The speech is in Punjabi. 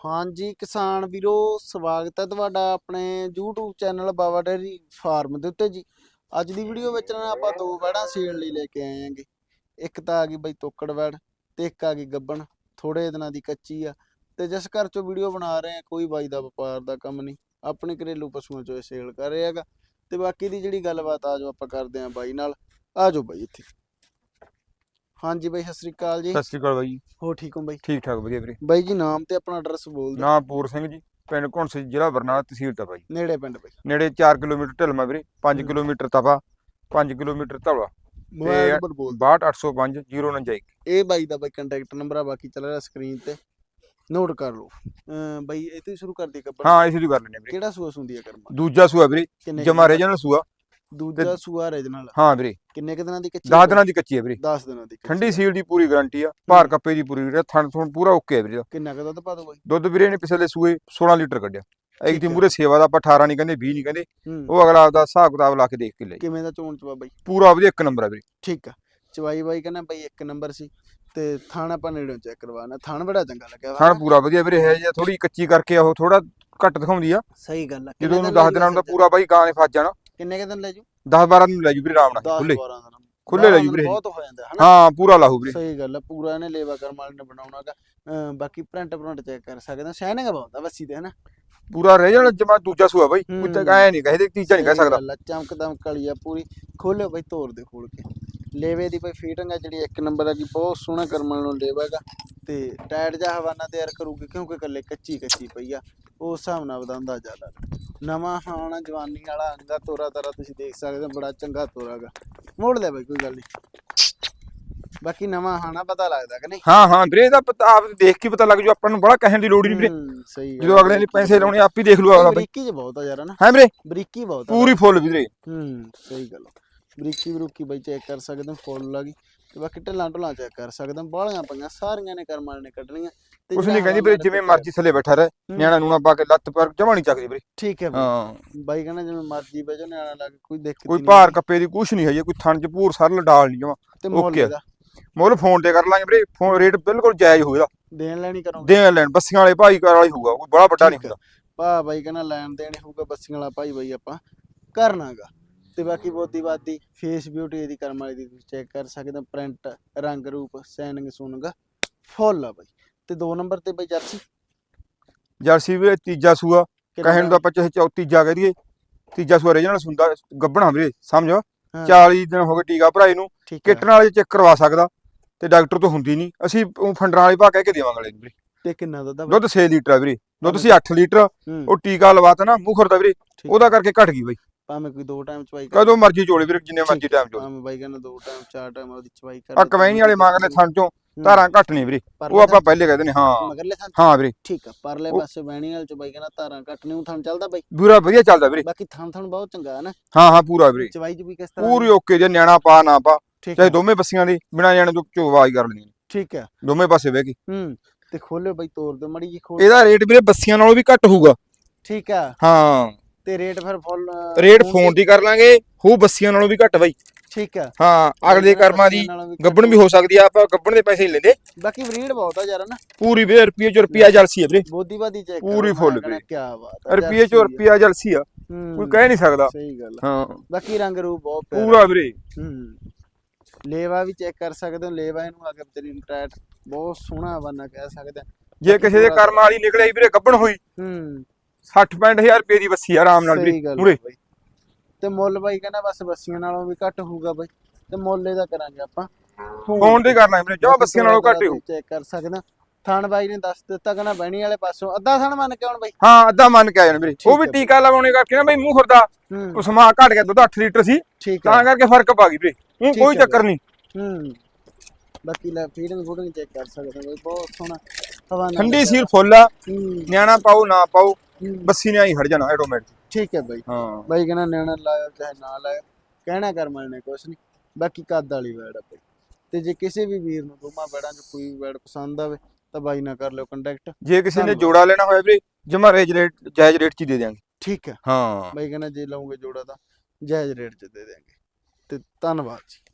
ਹਾਂਜੀ, ਕਿਸਾਨ ਵੀਰੋ, ਸਵਾਗਤ ਹੈ ਤੁਹਾਡਾ ਆਪਣੇ YouTube channel Baba dairy farm ਦੇ ਉੱਤੇ ਜੀ। ਅੱਜ ਦੀ ਵੀਡੀਓ ਵਿੱਚ ਨਾ ਆਪਾਂ ਦੋ ਵੜਾਂ ਸੇਲ ਲਈ ਲੈ ਕੇ ਆਏ ਆਂਗੇ ਇੱਕ ਤਾਂ ਆ ਗਈ ਬਈ ਤੋਕੜ ਵੜ ਤੇ ਇੱਕ ਆ ਗਈ ਗੱਬਣ। ਥੋੜੇ ਦਿਨਾਂ ਦੀ ਕੱਚੀ ਆ ਤੇ ਜਿਸ ਘਰ ਚੋਂ ਵੀਡੀਓ ਬਣਾ ਰਹੇ ਆ ਕੋਈ ਬਾਈ ਦਾ ਵਪਾਰ ਦਾ ਕੰਮ ਨਹੀਂ। ਆਪਣੇ ਘਰੇਲੂ ਪਸ਼ੂਆਂ ਚੋਂ ਸੇਲ ਕਰ ਰਿਹਾ ਹੈਗਾ। ਤੇ ਬਾਕੀ ਦੀ ਜਿਹੜੀ ਗੱਲਬਾਤ ਆ ਜੋ ਆਪਾਂ ਕਰਦੇ ਆਂ ਬਾਈ ਨਾਲ। ਆ ਜਾਓ ਬਾਈ ਇੱਥੇ। ਹਾਂਜੀ ਬਾਈ ਸਤਿ ਸ੍ਰੀ ਅਕਾਲ ਜੀ। ਸਤਿ ਸ਼੍ਰੀ ਅਕਾਲ ਬਾਈ। ਹੋ ਠੀਕ ਹੋ ਬਾਈ? ਠੀਕ ਠਾਕ ਵਧੀਆ ਵੀਰੇ। ਬਾਈ ਜੀ ਨਾਮ ਤੇ ਆਪਣਾ ਐਡਰੈਸ ਬੋਲ ਦਿਓ। ਨਾਮ ਪੂਰ ਸਿੰਘ ਜੀ ਪਿੰਡ ਘੁੰਸ ਜ਼ਿਲ੍ਹਾ ਬਰਨਾਲਾ ਤਹਿਸੀਲ ਤਾਂ ਬਾਈ ਨੇੜੇ ਪਿੰਡ ਬਾਈ। ਨੇੜੇ 4 ਕਿਲੋਮੀਟਰ ਢਲਮਾ ਵੀਰੇ 5 ਹੂੰ। Kilometre Tapa 5 kilometre Dhaula. Mobile number ਬੋਲ 62805 049 ਇਹ ਬਾਈ ਦਾ ਬਾਈ ਕੰਟੈਕਟ ਨੰਬਰ ਆ ਬਾਕੀ ਚੱਲ ਰਿਹਾ ਸਕਰੀਨ ਤੇ। ਨੋਟ ਕਰ ਲਓ। ਅਮ ਬਾਈ ਇਹ ਤੋਂ ਹੀ ਸ਼ੁਰੂ ਕਰ ਦੀ ਕੱਪੜ? ਹਾਂ ਇਸੇ ਦੀ ਕਰ ਲੈਣੇ ਵੀਰੇ। ਕਿਹੜਾ ਸੂਆ ਸੁੰਦੀ ਆ ਕਰਮਾ? ਦੂਜਾ ਸੂਆ ਵੀਰੇ ਕਿੰਨੇ ਜਮਾ ਸੂਆ। ਦੂਜਾ ਸੂਆ ਰੀਜਨਲ ਹਾਂ ਵੀਰੇ। ਕਿੰਨੇ ਕੁ ਦਿਨਾਂ ਦੀ ਕੱਚੀ 10 ਦਿਨਾਂ ਦੀ ਕੱਚੀ ਹੈ ਵੀਰੇ। 10 ਦਿਨਾਂ ਦੀ ਕੱਚੀ ਠੰਡੀ। ਸੀਲ ਦੀ ਪੂਰੀ ਗਾਰੰਟੀ ਆ। ਭਾਰ ਕੱਪੇ ਦੀ ਪੂਰੀ ਵੀਰੇ ਥਣ ਥਣ ਪੂਰਾ ਓਕੇ ਹੈ ਵੀਰੇ। ਕਿੰਨਾ ਕੁ ਦੁੱਧ ਪਾ ਦੋ ਬਾਈ? ਦੁੱਧ ਵੀਰੇ ਨੇ ਪਿਛਲੇ ਸੂਏ 16 ਲੀਟਰ ਕੱਢਿਆ। ਇੱਕ ਦੀ। ਮੂਰੇ ਸੇਵਾ ਦਾ ਆਪਾਂ 18 ਨਹੀਂ ਕਹਿੰਦੇ 20 ਨਹੀਂ ਕਹਿੰਦੇ। ਉਹ ਅਗਲਾ ਆਪਦਾ ਹਿਸਾਬ ਕਿਤਾਬ ਲਾ ਕੇ ਦੇਖ ਕੇ ਲੈ ਕਿਵੇਂ ਦਾ ਚੋਣ ਚਵਾ ਬਾਈ? ਪੂਰਾ ਵਧੀਆ ਇੱਕ ਨੰਬਰ ਆ ਵੀਰੇ। ਠੀਕ ਆ। ਚਵਾਈ ਬਾਈ ਕਹਿੰਦਾ ਬਾਈ ਇੱਕ ਨੰਬਰ ਸੀ। ਤੇ ਥਾਣ ਆਪਾਂ ਨੇੜੋਂ ਚੈੱਕ ਕਰਵਾਣਾ ਥਾਣ ਬੜਾ ਚੰਗਾ ਲੱਗਿਆ ਥਣ ਪੂਰਾ ਵਧੀਆ ਵੀਰੇ ਹੈ ਜਾਂ ਥੋੜੀ ਕੱਚੀ ਕਰਕੇ ਉਹ ਥੋੜਾ ਘੱਟ ਦਿਖਾਉਂਦੀ ਆ। ਸਹੀ ਗੱਲ ਆ। ਜਦੋਂ ਉਹਨੂੰ 10 ਦਿਨਾਂ ਨੂੰ ਤਾਂ ਪੂਰਾ ਬਾਈ ਗਾਂ ਨੇ ਫਸ ਜਾਣਾ। ਕਿੰਨੇ ਕੁ ਦਿਨ ਲੈ ਜੂ? 10 12 ਦਿਨ ਲੈ ਜੂ ਵੀਰੇ ਆਰਾਮ ਨਾਲ 10 ਖੁੱਲੇ 12 ਦਿਨ। ਖੁੱਲੇ ਲੈ ਜੂ ਵੀਰੇ ਬਹੁਤ ਹੋ ਜਾਂਦਾ ਹਨਾ? ਹਾਂ ਪੂਰਾ ਲਾਹੂ ਵੀਰੇ। ਸਹੀ ਗੱਲ ਆ ਪੂਰਾ ਇਹਨੇ ਲੇਵਾ ਕਰਮ ਵਾਲੇ ਨੇ ਬਣਾਉਣਾਗਾ। ਬਾਕੀ ਪ੍ਰਿੰਟ ਪ੍ਰਿੰਟ ਚੈੱਕ ਕਰ ਸਕਦੇ ਹਾਂ। ਸ਼ਾਇਨਿੰਗ ਬਹੁਤ ਆ ਵੱਸੀ ਤੇ ਹਨਾ? ਪੂਰਾ ਰਹਿ ਜਾਣਾ ਜਮਾ ਦੂਜਾ ਸੂਆ ਬਾਈ ਕੋਈ ਤਾਂ ਹੂੰ। ਐ ਨਹੀਂ ਕਹਦੇ ਤੀਜਾ ਨਹੀਂ ਕਹਿ ਸਕਦਾ। ਚਮਕ ਦਮਕ ਵਾਲੀ ਆ ਪੂਰੀ। ਖੋਲਿਓ ਬਈ ਤੋੜ ਦੇ ਖੋਲ ਕੇ। ਲੇਵੇ ਦੀ ਬਈ ਫੀਟਿੰਗ ਆ ਜਿਹੜੀ ਇੱਕ ਨੰਬਰ ਆ ਕੀ ਬਹੁਤ ਸੋਹਣਾ ਕਰਮਲ ਨੂੰ ਲੇਵਾ ਹੈਗਾ ਤੇ ਟਾਇਰ ਜਾ ਹਵਾਨਾ ਤਿਆਰ ਕਰੂਗੀ ਕਿਉਂਕਿ ਕੱਲੇ ਕੱਚੀ ਕੱਚੀ ਪਈ ਆ। ਉਸ ਹਿਸਾਬ ਨਾਲ ਉਹਦਾ ਅੰਦਾਜ਼ਾ ਲਾ ਲਓ। ਨਵਾਂ ਹਾਣ ਜਵਾਨੀ ਵਾਲਾ ਅੰਗਾ ਤੋਰਾ ਤਰਾ ਤੁਸੀਂ ਦੇਖ ਸਕਦੇ ਹੋ ਬੜਾ ਚੰਗਾ ਤੋਰਾ ਗਾ। ਮੋੜ ਲੈ ਬਈ ਕੋਈ ਗੱਲ ਨਹੀਂ। ਬਾਕੀ ਨਵਾਂ ਹਾਣਾ ਪਤਾ ਲੱਗਦਾ ਕਿ ਨਹੀਂ? ਹਾਂ ਹਾਂ ਵੀਰੇ ਇਹਦਾ ਪਤਾ ਆਪ ਦੇਖ ਕੇ ਪਤਾ ਲੱਗ ਜੂ ਆਪਾਂ ਨੂੰ ਬੜਾ ਕਹਿਣ ਦੀ ਲੋੜ ਹੀ ਨਹੀਂ ਵੀਰੇ। ਹੂੰ, ਸਹੀ ਗੱਲ ਜਦੋਂ। ਅਗਲੇ ਨੇ ਪੈਸੇ ਲਾਉਣੇ ਆਪ ਹੀ ਦੇਖ ਲੂ ਅਗਲਾ ਬਰੀਕੀ ਚ ਬਹੁਤ ਆ ਯਾਰ ਨਾ ਹੈ ਵੀਰੇ? ਬਰੀਕੀ ਬਹੁਤ ਆ। ਪੂਰੀ ਫੁੱਲ ਵੀਰੇ। ਹੂੰ ਸਹੀ ਗੱਲ। ਬਰੀਕੀ ਬਰੂਕੀ ਬਈ ਚੈੱਕ ਕਰ ਸਕਦੇ ਹੋ ਫੁੱਲ ਲੱਗੀ ਤੇ ਬਾਕੀ ਢਿੱਲਾਂ ਢੁੱਲਾਂ ਚੈੱਕ ਕਰ ਸਕਦੇ ਹੋ ਬਾਲੀਆਂ ਪਈਆਂ ਸਾਰੀਆਂ ਨੇ ਕਰਮਾਂ ਨੇ ਕੱਢਣੀਆਂ। ਕੁਛ ਨਹੀਂ ਕਹਿੰਦੀ ਵੀਰੇ ਜਿਵੇਂ ਮਰਜ਼ੀ ਥੱਲੇ ਬੈਠਾ ਰਹੇ। ਨਿਆਣਾ ਨੂਣਾ ਪਾ ਕੇ ਲੱਤ ਪਰ ਜਮਾ ਨਹੀਂ ਚੱਕਦੀ ਵੀਰੇ। ਠੀਕ ਹੈ ਹਾਂ। ਬਾਈ ਕਹਿੰਦਾ ਜਿਵੇਂ ਮਰਜ਼ੀ ਬਹਿ ਜਾ ਨਿਆਣਾ ਲੱਗ ਕੋਈ ਦਿੱਕਤ ਕੋਈ ਭਾਰ ਕੱਪੇ ਦੀ ਕੁਛ ਨਹੀਂ ਹੈ ਕੋਈ ਥਣ ਚ ਭੂਰ ਸਰਲ ਡਾਲ ਨਹੀਂ ਜਮਾ। ਤੇ ਮੁੱਲ ਫੋਨ ਤੇ ਕਰ ਲਾਂਗੇ ਵੀਰੇ ਫੋਨ ਰੇਟ ਬਿਲਕੁਲ ਜਾਇਜ਼ ਹੋਊਗਾ ਦੇਣ ਲੈਣੀ ਕਰੋਗੇ? ਦੇਣ ਲੈਣ ਬੱਸੀਆਂ ਵਾਲੇ ਭਾਈ ਕਾਰ ਵਾਲੀ ਹੋਊਗਾ ਕੋਈ ਬੜਾ ਵੱਡਾ ਨਹੀਂ। ਹੁੰਦਾ। ਭਾ ਬਾਈ ਕਹਿੰਦਾ ਲੈਣ ਦੇਣ ਹੋਊਗਾ ਬੱਸੀਆਂ ਵਾਲਾ ਭਾਈ ਬਾਈ ਆਪਾਂ ਕਰਨਾਗਾ। ਤੇ ਬਾਕੀ ਬੋਦੀ ਬਾਦੀ ਫੇਸ ਬਿਊਟੀ ਇਹਦੀ ਕਰਮ ਵਾਲੀ ਦੀ ਤੁਸੀਂ ਚੈੱਕ ਕਰ ਸਕਦੇ ਹੋ ਪ੍ਰਿੰਟ ਰੰਗ ਰੂਪ ਸੈਨਿੰਗ ਸੁਨਗ ਫੁੱਲ ਆ ਬਾਈ। ਤੇ ਦੋ ਨੰਬਰ ਤੇ ਬਾਈ ਜਰਸੀ? ਜਰਸੀ ਵੀਰੇ ਤੀਜਾ ਸੂਆ। ਕਹਿਣ ਤਾਂ ਆਪਾਂ ਚਾਹੇ ਚੌਥੀ ਜਾ ਕਹਿ ਦਈਏ। ਤੀਜਾ ਸੂਆ ਰੀਜਨਲ ਸੁੰਦਾ ਗੱਬਣਾ ਵੀਰੇ ਸਮਝ? ਹਾਂ, 40 ਦਿਨ ਹੋ ਗਏ ਟੀਕਾ ਭਰਾਏ ਨੂੰ। ਕਿਟਣ ਵਾਲੇ ਚੈੱਕ ਕਰਵਾ ਸਕਦਾ। ਤੇ ਡਾਕਟਰ ਤੋਂ ਹੁੰਦੀ ਨਹੀਂ। ਅਸੀਂ ਉਹ ਫੰਡਰਾਂ ਵਾਲੇ ਭਾ ਕਹਿ ਕੇ ਦੇਵਾਂਗੇ ਵੀਰੇ। ਤੇ ਕਿੰਨਾ ਬਾਈ? ਦੁੱਧ 6 ਲੀਟਰ ਆ ਵੀਰੇ। ਦੁੱਧ ਸੀ 8 ਲੀਟਰ। ਉਹ ਟੀਕਾ ਲਵਾਤਾ ਨਾ ਮੁਖਰ ਦਾ ਵੀਰੇ। ਉਹਦਾ ਕਰਕੇ ਘਟ ਗਈ ਬਈ। ਭਾਵੇਂ ਕੋਈ ਦੋ ਟਾਈਮ ਚਵਾਈ ਕਦੋਂ ਮਰਜ਼ੀ ਚੋਲੇ ਵੀਰੇ ਜਿੰਨੇ ਮਰਜ਼ੀ ਟਾਈਮ ਚੋਲੇ। ਭਾਵੇਂ ਬਾਈ ਕਹਿੰਦਾ ਦੋ ਟਾਈਮ ਚਾਰ ਟਾਈਮ ਉਹਦੀ ਚਵਾਈ ਕਰ। ਆ ਕਮੈਣੀ ਵਾਲੇ ਮੰਗਦੇ ਥਣ ਚੋਂ। ਧਾਰਾਂ ਘੱਟ ਨਹੀਂ ਵੀਰੇ। ਉਹ ਆਪਾਂ ਪਹਿਲੇ ਕਹਿੰਦੇ ਨੇ ਹਾਂ। ਮਗਰਲੇ ਥਾਂ ਹਾਂ ਵੀਰੇ। ਠੀਕ ਆ ਪਰਲੇ ਉਹ- ਪਾਸੇ ਬਹਿਣੀ ਵਾਲ ਚ ਬਾਈ ਕਹਿੰਦਾ ਧਾਰਾਂ ਕੱਟ ਨਹੀਂ ਥਣ ਚੱਲਦਾ ਬਾਈ। ਪੂਰਾ ਵਧੀਆ ਚੱਲਦਾ ਵੀਰੇ। ਬਾਕੀ ਥਣ ਥਣ ਬਹੁਤ ਚੰਗਾ ਹੈ ਨਾ। ਹਾਂ ਹਾਂ ਪੂਰਾ ਵੀਰੇ। ਚਵਾਈ ਚ ਵੀ ਕਿਸ ਤਰ੍ਹਾਂ ਪੂਰੀ ਓਕੇ ਜੇ ਨਿਆਣਾ ਪਾ ਨਾ ਪਾ। ਚਾਹੇ ਦੋਵੇਂ ਬੱਸੀਆਂ ਦੀ ਬਿਨਾ ਜਾਣੇ ਤੋਂ ਚੋ ਆਵਾਜ਼ ਕਰ ਲੈਣੀ ਠੀਕ ਹੈ ਦੋਵੇਂ ਪਾਸੇ ਬਹਿ ਕੇ। ਹੂੰ ਤੇ ਖੋਲਿਓ ਬਾਈ ਤੋੜ ਦਿਓ ਮੜੀ ਜੀ ਖੋਲ। ਇਹਦਾ ਰੇਟ ਵੀਰੇ ਬੱਸੀਆਂ ਨਾਲੋਂ ਵੀ ਘੱਟ ਹੋਊਗਾ। ਠੀਕ ਆ। ਹਾਂ। ਤੇ ਰੇਟ ਫਿਰ ਫੁੱਲ ਰੇਟ ਫੋਨ ਦੀ ਕਰ ਲਾਂਗੇ। ਹੋ ਬੱਸੀਆਂ ਨਾਲੋਂ ਵੀ ਘੱਟ ਬਾਈ। ਠੀਕ ਆ। ਹਾਂ ਅਗਲੇ ਕਰਮਾਂ ਦੀ ਗੱਬਣ ਵੀ ਹੋ ਸਕਦੀ ਆ ਆਪਾਂ ਗੱਬਣ ਦੇ ਪੈਸੇ ਨਹੀਂ ਲੈਂਦੇ। ਬਾਕੀ ਬਰੀਡ ਬਹੁਤ ਆ ਯਾਰ ਨਾ ਪੂਰੀ ਵੀਰੇ ਰੁਪਏ ਚ ਰੁਪਿਆ ਜਲਸੀ ਆ ਵੀਰੇ। ਬੋਦੀ ਬਾਦੀ ਚੈੱਕ ਪੂਰੀ ਫੁੱਲ ਵੀਰੇ। ਕੀ ਬਾਤ ਆ ਰੁਪਏ ਚ ਰੁਪਿਆ ਜਲਸੀ ਆ ਹੂੰ, ਕੋਈ ਕਹਿ ਨਹੀਂ ਸਕਦਾ। ਸਹੀ ਗੱਲ ਆ। ਹਾਂ। ਬਾਕੀ ਰੰਗ ਰੂਪ ਬਹੁਤ ਪਿਆਰਾ ਪੂਰਾ ਵੀਰੇ। ਹੂੰ ਲੇਵਾ ਵੀ ਚੈੱਕ ਕਰ ਸਕਦੇ ਹੋ ਲੇਵਾ ਇਹਨੂੰ ਅਗਰ ਤੇਰੀ ਟਰੈਟ ਬਹੁਤ ਸੋਹਣਾ ਬੰਨਾ ਕਹਿ ਸਕਦੇ ਹਾਂ। ਜੇ ਕਿਸੇ ਦੇ ਕਰਮ ਵਾਲੀ ਨਿਕਲੇ ਵੀਰੇ ਗੱਬਣ ਹੋਈ ਹੂੰ। 60 65000 ਰੁਪਏ ਦੀ ਬੱਸੀ ਆ ਆਰਾਮ ਨਾਲ ਵੀਰੇ ਆ ਬਾਈ। ਤੇ ਮੁੱਲ ਬਾਈ ਕਹਿੰਦਾ ਬਸ ਬੱਸੀਆਂ ਨਾਲੋਂ ਵੀ ਘੱਟ ਹੋਊਗਾ ਬਾਈ ਤੇ ਮੁੱਲ ਇਹਦਾ ਕਰਾਂਗੇ ਆਪਾਂ। ਫੋਨ ਤੇ ਕਰਨਾ ਵੀਰੇ ਜੋ ਬੱਸੀਆਂ ਨਾਲੋਂ ਘੱਟ ਹੋ ਚੈੱਕ ਕਰ ਸਕਦੇ। ਥਣ ਬਾਈ ਨੇ ਦੱਸ ਦਿੱਤਾ ਕਹਿੰਦਾ ਬਹਿਣੀ ਵਾਲੇ ਪਾਸੋਂ। ਅੱਧਾ ਥਣ ਮੰਨ ਕੇ ਆਉਣ ਬਾਈ। ਹਾਂ ਅੱਧਾ ਮੰਨ ਕੇ ਆ ਜਾਣ ਵੀਰੇ। ਉਹ ਵੀ ਟੀਕਾ ਲਵਾਉਣੇ ਕਰਕੇ ਨਾ ਬਈ ਮੂੰਹ ਖੁਰਦਾ। ਉਹ ਸਮਾਂ ਘਟ ਗਿਆ ਦੁੱਧ 8 ਲੀਟਰ ਸੀ। ਤਾਂ ਕਰਕੇ ਫ਼ਰਕ ਪਾ ਗਈ ਵੀਰੇ। ਉਹ ਕੋਈ ਚੱਕਰ ਨਹੀਂ। ਹੂੰ। ਬਾਕੀ ਲੈ ਫੀਡਿੰਗ ਫੂਡਿੰਗ ਚੈੱਕ ਕਰ ਸਕਦੇ ਬਾਈ। ਬਹੁਤ ਸੋਹਣਾ ਹਵਾ ਠੰਡੀ। ਸੀਲ ਫੁੱਲ ਆ। ਨਿਆਣਾ ਪਾਓ ਨਾ ਪਾਓ ਹੂੰ, ਬੱਸੀ ਨੇ ਆਈ ਹਟ ਜਾਣਾ ਆਟੋਮੈਟਿਕ ਠੀਕ ਹੈ ਬਾਈ। ਹਾਂ। ਬਾਈ ਕਹਿੰਦਾ ਨਿਆਣਾ ਲਾਇਆ ਚਾਹੇ ਨਾ ਲਾਇਆ ਕਹਿਣਾ ਕਰ ਨੇ ਕੁਛ ਨਹੀਂ ਬਾਕੀ ਕੱਦ ਵਾਲੀ ਵੈੜ ਆ ਬਾਈ। ਤੇ ਜੇ ਕਿਸੇ ਵੀ ਵੀਰ ਨੂੰ ਦੋਵਾਂ ਵੈੜਾਂ 'ਚ ਕੋਈ ਵੈੜ ਪਸੰਦ ਆਵੇ ਤਾਂ ਬਾਈ ਨਾਲ ਕਰ ਲਿਓ ਕੰਟੈਕਟ ਜੇ ਕਿਸੇ ਨੇ। ਜੋੜਾ ਲੈਣਾ ਹੋਇਆ ਵੀਰੇ ਜਮਾ ਰੇਜ ਰੇਟ ਜਾਇਜ਼ ਰੇਟ 'ਚ ਹੀ ਦੇ ਦਿਆਂਗੇ। ਠੀਕ ਹੈ। ਹਾਂ। ਬਾਈ ਕਹਿੰਦਾ ਜੇ ਲਓਗੇ ਜੋੜਾ ਤਾਂ ਜਾਇਜ਼ ਰੇਟ 'ਚ ਦੇ ਦੇਵਾਂਗੇ ਤੇ ਧੰਨਵਾਦ ਜੀ।